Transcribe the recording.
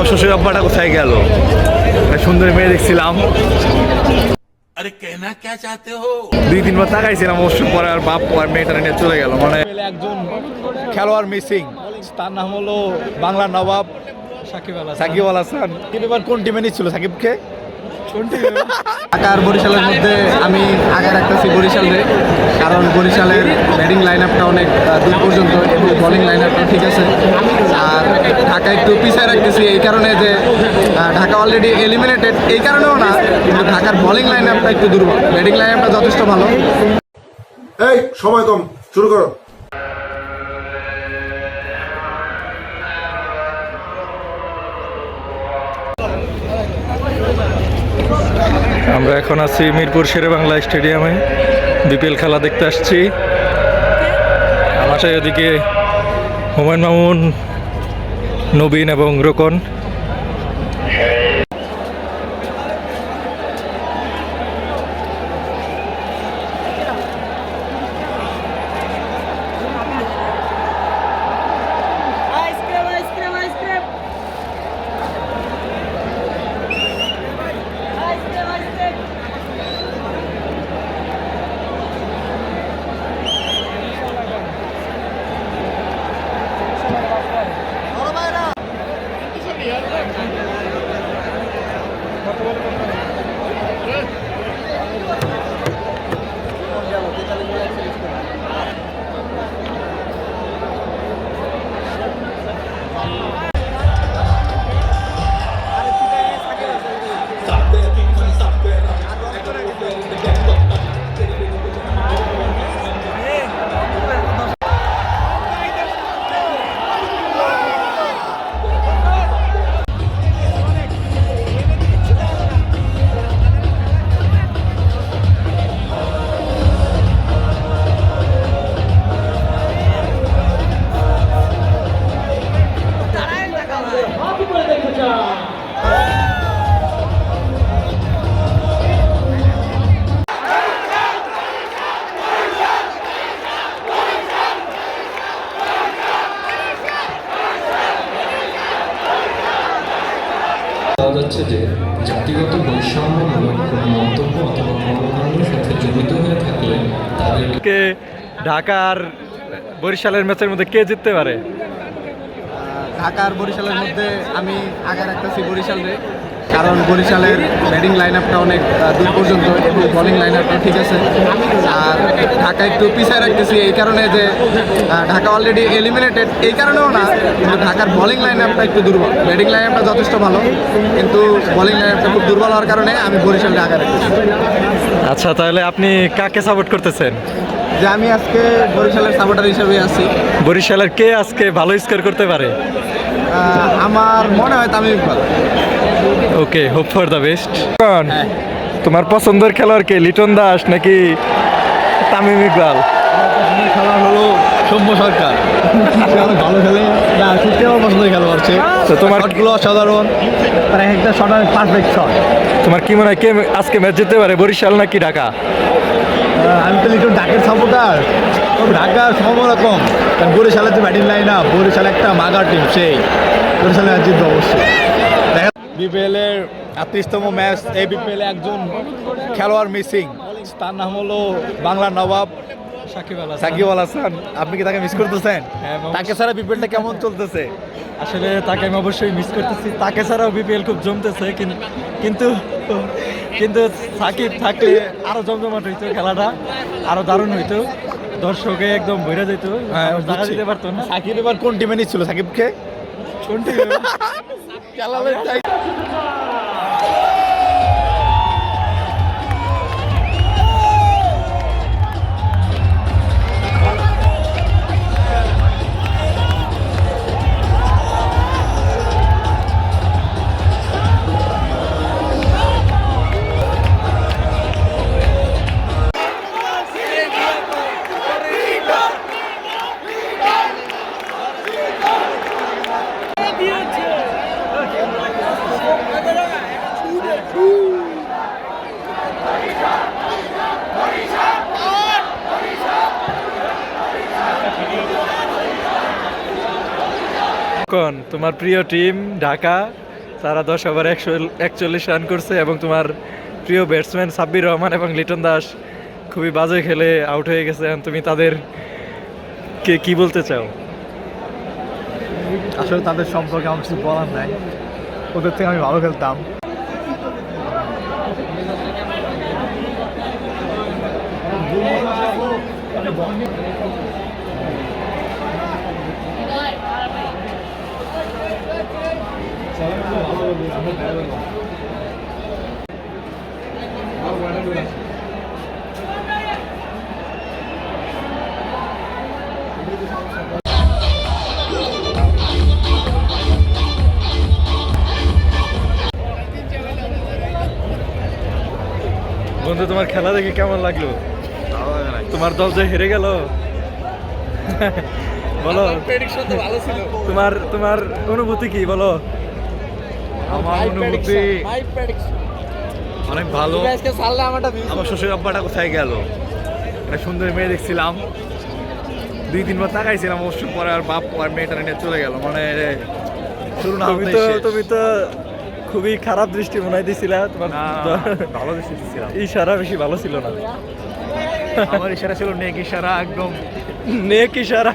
আমার শ্বশুর আব্বাটা কোথায় গেল? সুন্দরী মেয়ে দেখছিলাম। আরে কেনা কে চাতে দুই তিনবার তাকাইছিলাম অবশ্য পরে আর বাপ আর মেয়েটা নিয়ে চলে গেল। মানে একজন খেলোয়াড় মিসিং তার নাম হলো বাংলার নবাব সাকিব আল হাসান। সাকিব আল হাসান। এবার কোন টিমে নিচ্ছিল? সাকিবকে? ঢাকা আর বরিশালের মধ্যে আমি আগে রাখতেছি বরিশালে কারণ বরিশালের ব্যাটিং লাইন আপটা অনেক দূর পর্যন্ত এবং বোলিং লাইন আপটা ঠিক আছে। আর ঢাকা একটু পিছিয়ে রাখতেছি এই কারণে যে ঢাকা অলরেডি এলিমিনেটেড এই কারণেও না, কিন্তু ঢাকার বোলিং লাইন আপটা একটু দুর্বল। ব্যাটিং লাইন আপটা যথেষ্ট ভালো। এই, সময় কম, শুরু করো। আমরা এখন আছি মিরপুর শেরে বাংলা স্টেডিয়ামে। বিপিএল খেলা দেখতে আসছি। আমার ওদিকে হুমায়ুন মামুন, নবীন এবং রোকন। পাওয়া যাচ্ছে যে জাতিগত বৈষম্যমূলক কোনো মন্তব্য অথবা কর্মকাণ্ডের সাথে জড়িত হয়ে থাকলে তাদেরকে ঢাকার বরিশালের ম্যাচের মধ্যে কে জিততে পারে? ঢাকার বরিশালের মধ্যে আমি আগে রাখতেছি বরিশালে কারণ বরিশালের ব্যাটিং লাইন আপটা অনেক দূর পর্যন্ত এবং বোলিং লাইন আপটা ঠিক আছে। আর ঢাকা একটু পিছিয়ে রাখতেছি এই কারণে যে ঢাকা অলরেডি এলিমিনেটেড এই কারণেও না কিন্তু ঢাকার বোলিং লাইন আপটা একটু দুর্বল। ব্যাটিং লাইন আপটা যথেষ্ট ভালো কিন্তু বোলিং লাইন আপটা খুব দুর্বল হওয়ার কারণে আমি বরিশালকে ঢাকা রাখতেছি। আচ্ছা তাহলে আপনি কাকে সাপোর্ট করতেছেন? যে আমি আজকে বরিশালের সাপোর্টার হিসেবে আছি। বরিশালের কে আজকে ভালো স্কোর করতে পারে? আমার মনে হয় Tamim Iqbal. Okay hope for the best তোমার পছন্দের খেলোয়াড় কে? লিটন দাস নাকি তামিম ইকবাল? খেলা হলো সৌম্য সরকার। ভালো খেলে। না সত্যি আমার পছন্দের খেলোয়াড় সে তো তোমার- শটগুলো অসাধারণ। তার একটা শট পারফেক্ট শট তোমার কি মনে হয় কে আজকে ম্যাচ জিততে পারে বরিশাল নাকি ঢাকা? আমি তো লিটন ডাকের সাপোর্টার ঢাকার সম্ভাবনা কম কারণ বরিশালের যে ব্যাটিং লাইন আপ বরিশাল একটা মাগার টিম সেই। বরিশালে জিতবে অবশ্যই। বিপিএল এর আটত্রিশতম ম্যাচ এই বিপিএল একজন খেলোয়াড় মিসিং। তার নাম হলো বাংলা নবাব সাকিব আল সাকিব আল হাসান। আপনি কি তাকে মিস করতেছেন? হ্যাঁ, তাকে ছাড়া বিপিএলটা কেমন চলতেছে? আসলে তাকে আমি অবশ্যই মিস করতেছি। তাকে ছাড়াও বিপিএল খুব জমতেছে কিন্তু কিন্তু সাকিব থাকলে আরও জমজমাট হইতো খেলাটা আরও দারুণ হইতো। দর্শকে একদম ভরে যেত হ্যাঁ, জায়গা দিতে পারতো না। সাকিব এবার কোন টিমে নিচ্ছিল? সাকিবকে? কোনটি খেলাবে Que ela vai estar aqui. কোন তোমার প্রিয় টিম ঢাকা, তারা দশ ওভার একশো, একচল্লিশ রান করছে এবং তোমার প্রিয় ব্যাটসম্যান সাব্বির রহমান এবং লিটন দাস খুবই বাজে খেলে আউট হয়ে গেছে। তুমি তাদের কে, কি বলতে চাও? আসলে তাদের সম্পর্কে আমার কিছু বলার নাই। ওদের থেকে আমি ভালো খেলতাম। বন্ধু তোমার খেলা দেখে কেমন লাগল? তোমার দল যে হেরে গেল? বলো। তোমার তোমার অনুভূতি কি? বলো। আমার অনুভূতি অনেক ভালো। আজকে সাল্লা আমারটা আমার শ্বশুর আব্বাটা কোথায় গেল? একটা সুন্দর মেয়ে দেখছিলাম। দুই তিনবার তাকাইছিলাম অবশ্য পরে আর বাপ আর মেয়েটা নিয়ে চলে গেল। মানে শুরু না তুমি তো তুমি তো খুবই খারাপ দৃষ্টি মনে হয় দিছিলা। তোমার না, ভালো দৃষ্টি দিচ্ছিলাম ইশারা বেশি ভালো ছিল না। আমার ইশারা ছিল নেক ইশারা একদম নেক ইশারা।